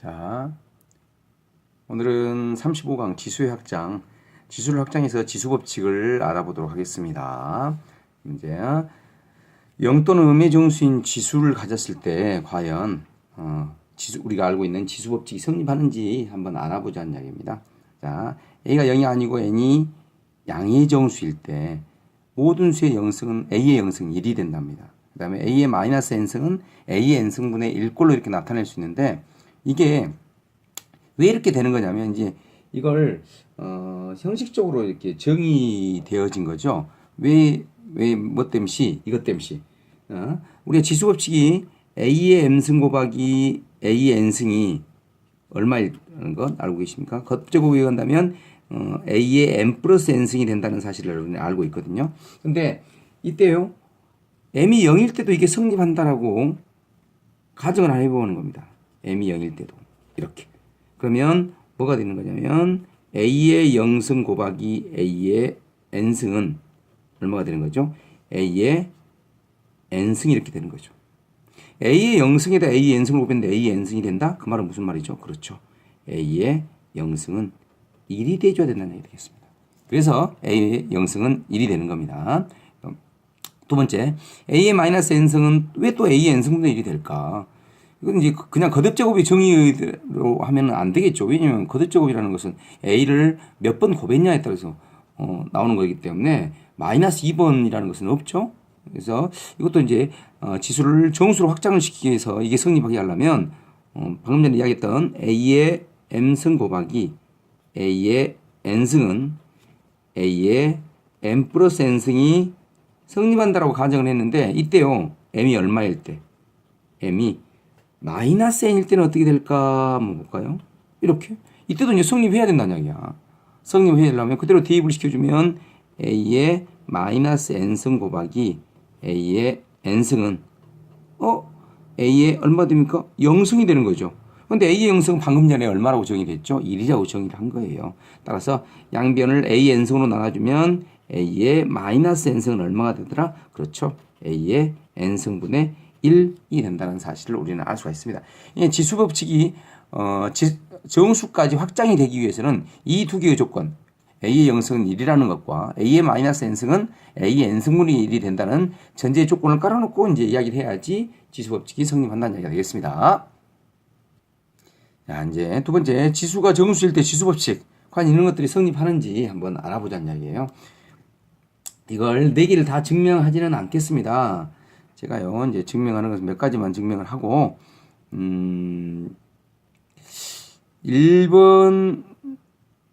자, 오늘은 35강 지수의 확장, 지수를 확장해서 지수 법칙을 알아보도록 하겠습니다. 이제 0 또는 음의 정수인 지수를 가졌을 때 과연 어, 지수 우리가 알고 있는 지수 법칙이 성립하는지 한번 알아보자는 이야기입니다. 자, a가 0이 아니고 n이 양의 정수일 때 모든 수의 영승은 a의 영승 1이 된답니다. 그 다음에 a의 마이너스 n승은 a의 n승분의 1꼴로 이렇게 나타낼 수 있는데 이게 왜 이렇게 되는 거냐면 이제 이걸 어, 형식적으로 이렇게 정의되어진 거죠. 왜 왜 뭐 땜시 이것 땜시 어? 우리가 지수 법칙이 a의 m승 곱하기 a의 n승이 얼마라는 것 알고 계십니까? 겉제곱에 의한다면 어, a의 m 플러스 n승이 된다는 사실을 여러분이 알고 있거든요. 근데 이때요 m이 0일 때도 이게 성립한다라고 가정을 안 해보는 겁니다. M이 0일 때도 이렇게 그러면 뭐가 되는 거냐면 a의 0승 곱하기 a의 n승은 얼마가 되는 거죠? a의 n승이 이렇게 되는 거죠. a의 0승에다 a의 n승을 곱했는데 a의 n승이 된다? 그 말은 무슨 말이죠? 그렇죠. a의 0승은 1이 돼줘야 된다는 얘기 되겠습니다. 그래서 a의 0승은 1이 되는 겁니다. 두 번째, a의 마이너스 n승은 왜 또 a의 n승분의 1이 될까? 이건 이제 그냥 거듭 제곱이 정의로 하면 안 되겠죠. 왜냐면 거듭 제곱이라는 것은 a를 몇 번 곱했냐에 따라서 어, 나오는 거기 때문에 마이너스 2번이라는 것은 없죠. 그래서 이것도 이제 어, 지수를 정수로 확장을 시키기 위해서 이게 성립하게 하려면 어, 방금 전에 이야기했던 a의 m승 곱하기 a의 n승은 a의 m 플러스 n승이 성립한다라고 가정을 했는데 이때요 m이 얼마일 때 m이 마이너스 n일 때는 어떻게 될까 한번 볼까요? 이렇게 이때도 이제 성립해야 된다는 이야기야. 성립해야 되려면 그대로 대입을 시켜주면 a의 마이너스 n승 곱하기 a의 n승은 어 a의 얼마 됩니까? 0승이 되는 거죠. 근데 a의 영승은 방금 전에 얼마라고 정의됐죠? 1이라고 정의를 한 거예요. 따라서 양변을 a n승으로 나눠주면 a의 마이너스 n승은 얼마가 되더라? 그렇죠. a의 n승분의 1이 된다는 사실을 우리는 알 수가 있습니다. 이 지수 법칙이 어, 지, 정수까지 확장이 되기 위해서는 이 두 개의 조건 a의 영승은 1이라는 것과 a의 마이너스 n승은 a의 n승분의 1이 된다는 전제 조건을 깔아놓고 이제 이야기를 해야지 지수 법칙이 성립한다는 이야기가 되겠습니다. 자, 이제 두 번째 지수가 정수일 때 지수 법칙 과연 이런 것들이 성립하는지 한번 알아보자는 이야기예요. 이걸 네 개를 다 증명하지는 않겠습니다. 제가요 이제 증명하는 것은 몇 가지만 증명을 하고 음 1번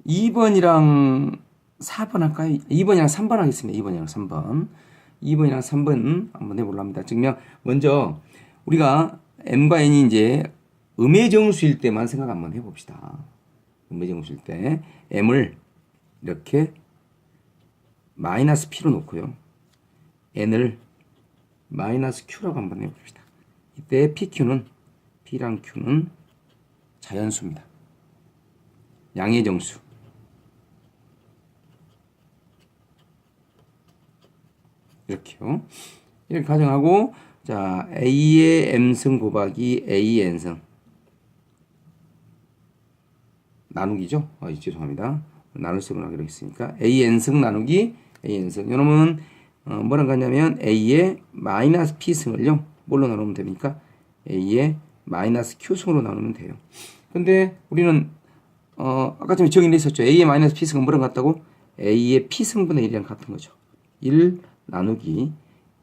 2번이랑 4번 할까요? 2번이랑 3번 하겠습니다. 2번이랑 3번. 2번이랑 3번 한번 해보려 합니다. 증명 먼저 우리가 m과 n이 이제 음의 정수일 때만 생각 한번 해봅시다. 음의 정수일 때 m을 이렇게 마이너스 p로 놓고요. n을 마이너스 q라고 한번 해봅시다. 이때 pq는 p랑 q는 자연수입니다. 양의 정수. 이렇게요. 이렇게 가정하고 자 a의 m승 곱하기 a n승 나누기죠. 어, 죄송합니다. 나눌 수로 하기로 했으니까 a n승 나누기 a n승. 이놈은 어, 뭐랑 같냐면 a의 마이너스 p승을요. 뭘로 나누면 됩니까? a의 마이너스 q승으로 나누면 돼요. 근데 우리는 어, 아까 전에 정의를 했었죠. a의 마이너스 p승은 뭐랑 같다고? a의 p승분의 1이랑 같은 거죠. 1 나누기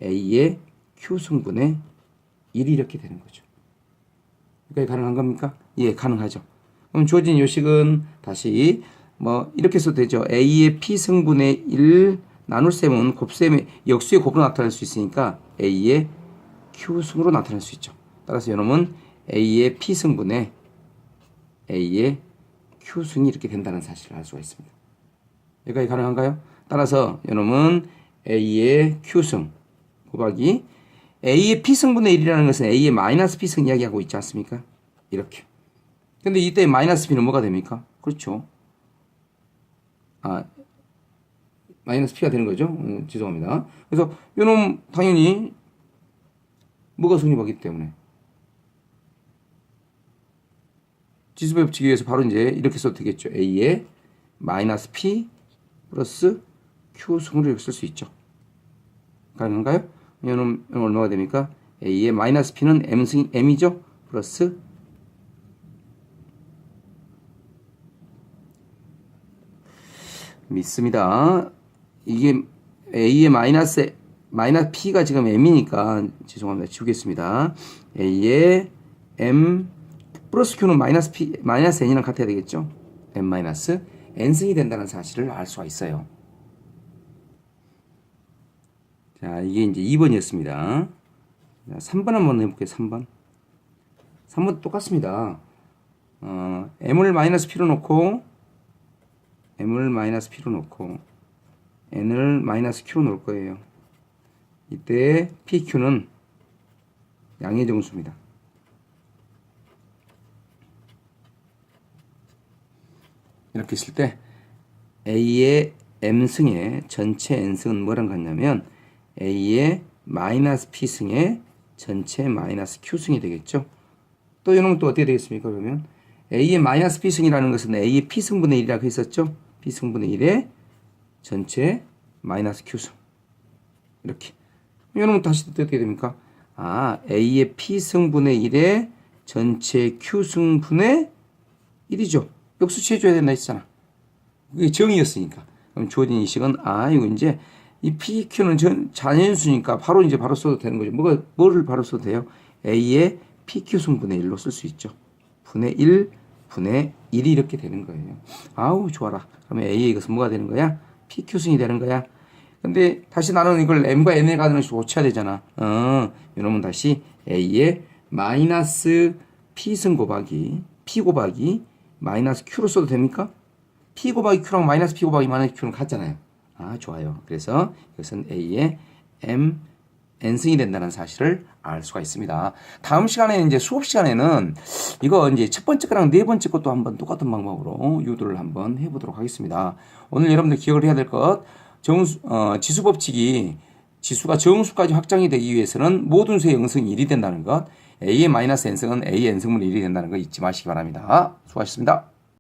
a의 q승분의 1이 이렇게 되는 거죠. 이게 가능한 겁니까? 예, 가능하죠. 그럼 주어진 요식은 다시 뭐 이렇게 써도 되죠. a의 p승분의 1 나눌 셈은 곱셈의 역수의 곱으로 나타낼 수 있으니까 a의 q승으로 나타낼 수 있죠. 따라서 이놈은 a의 p승분의 a의 q승이 이렇게 된다는 사실을 알 수가 있습니다. 여기까지 가능한가요? 따라서 이놈은 a의 q승 곱하기 a의 p승분의 1이라는 것은 a의 마이너스 p승 이야기하고 있지 않습니까? 이렇게. 근데 이때 마이너스 p는 뭐가 됩니까? 그렇죠. 아, 마이너스 p가 되는 거죠. 음, 죄송합니다. 그래서 요놈 당연히 뭐가 성립하기 때문에 지수의 법칙에 의해서 바로 이제 이렇게 써도 되겠죠. A의 마이너스 P 플러스 Q 승으로 이렇게 쓸수 있죠. 가능한가요? 이거는 얼마가 됩니까? A의 마이너스 P는 M승, M이죠? 플러스 믿습니다. 이게 A의 마이너스 마이너스 P가 지금 M이니까 죄송합니다. 지우겠습니다. A의 M 플러스 Q는 마이너스 P 마이너스 N이랑 같아야 되겠죠? M 마이너스 N승이 된다는 사실을 알 수가 있어요. 자, 이게 이제 2번이었습니다. 자, 3번 한번 해볼게요. 3번. 3번 똑같습니다. 어, M을 마이너스 P로 놓고 M을 마이너스 P로 놓고 N을 마이너스 Q로 놓을 거예요. 이때 PQ는 양의 정수입니다. 이렇게 있을 때 A의 M승의 전체 N승은 뭐랑 같냐면 A의 마이너스 P승의 전체 마이너스 Q승이 되겠죠. 또 이놈은 또 어떻게 되겠습니까? 그러면 A의 마이너스 P승이라는 것은 A의 P승분의 1이라고 했었죠. P승분의 1의 전체 마이너스 Q승. 이렇게. 이놈은 다시 어떻게 됩니까? 아, A의 P승분의 1의 전체 Q승분의 1이죠. 역수치 해줘야 된다 했잖아. 그게 정이었으니까. 그럼 주어진 이 식은, 아, 이거 이제, 이 PQ는 전, 자연수니까 바로 이제 바로 써도 되는 거죠. 뭐가, 뭐를 바로 써도 돼요? A의 PQ 승분의 1로 쓸 수 있죠. 분의 1, 분의 1이 이렇게 되는 거예요. 아우, 좋아라. 그러면 A의 이것은 뭐가 되는 거야? PQ 승이 되는 거야. 근데 다시 나는 이걸 M과 N에 가는 것이 고쳐야 되잖아. 어, 이러면 다시 A의 마이너스 P승 곱하기, P 곱하기, 마이너스 Q로 써도 됩니까? P 곱하기 Q랑 마이너스 P 곱하기 마이너스 Q는 같잖아요. 아, 좋아요. 그래서 이것은 A의 M, N승이 된다는 사실을 알 수가 있습니다. 다음 시간에는 이제 수업 시간에는 이거 이제 첫 번째 거랑 네 번째 것도 한번 똑같은 방법으로 유도를 한번 해보도록 하겠습니다. 오늘 여러분들 기억을 해야 될 것, 정수, 어, 지수 법칙이 지수가 정수까지 확장이 되기 위해서는 모든 수의 영승이 1이 된다는 것, A의 마이너스 N승은 A N승분의 1이 된다는 거 잊지 마시기 바랍니다. 수고하셨습니다.